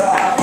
감사합니다.